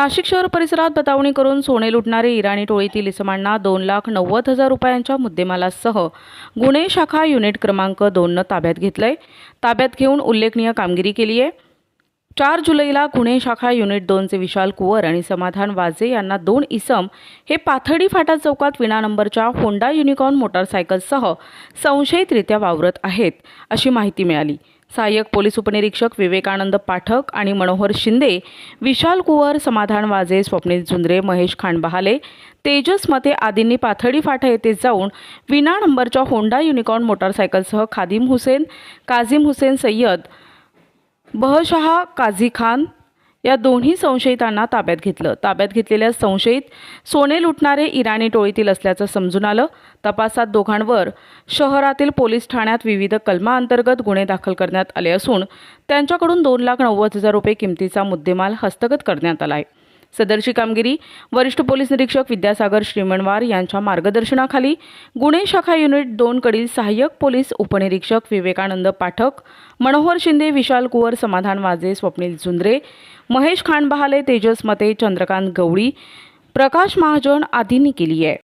नाशिक शहर परिसरात बतावणी करून सोने लुटणारे इराणी टोळीतील इसमांना दोन लाख नव्वद हजार रुपयांच्या मुद्देमालासह गुन्हे शाखा युनिट क्रमांक दोननं ताब्यात घेतलंय. ताब्यात घेऊन उल्लेखनीय कामगिरी केली आहे. चार जुलैला गुन्हे शाखा युनिट दोनचे विशाल कुवर आणि समाधान वाजे यांना दोन इसम हे पाथडी फाटा चौकात विना नंबरच्या होंडा युनिकॉर्न मोटारसायकलसह संशयितरित्या वावरत आहेत अशी माहिती मिळाली. सहाय्यक पोलीस उपनिरीक्षक विवेकानंद पाठक आणि मनोहर शिंदे विशाल कुवर समाधान वाजे स्वप्नील झुंद्रे महेश खांडबहाले तेजस मते आदींनी पाथडी फाटा येथे जाऊन विना नंबरच्या होंडा युनिकॉर्न मोटारसायकलसह खादिम हुसेन काझिम हुसेन सय्यद बहशहा काझी खान या दोन्ही संशयितांना ताब्यात घेतलं. ताब्यात घेतलेल्या संशयित सोने लुटणारे इराणी टोळीतील असल्याचं समजून आलं. तपासात दोघांवर शहरातील पोलीस ठाण्यात विविध कलमाअंतर्गत गुन्हे दाखल करण्यात आले असून त्यांच्याकडून दोन लाख नव्वद हजार रुपये किमतीचा मुद्देमाल हस्तगत करण्यात आला आहे. सदरची कामगिरी वरिष्ठ पोलीस निरीक्षक विद्यासागर श्रीमणवार यांच्या मार्गदर्शनाखाली गुन्हे शाखा युनिट दोनकडील सहाय्यक पोलीस उपनिरीक्षक विवेकानंद पाठक मनोहर शिंदे विशाल कुवर समाधान वाजे स्वप्नील झुंद्रे महेश खांडबहाले तेजस मते चंद्रकांत गवळी प्रकाश महाजन आदींनी केली आहे.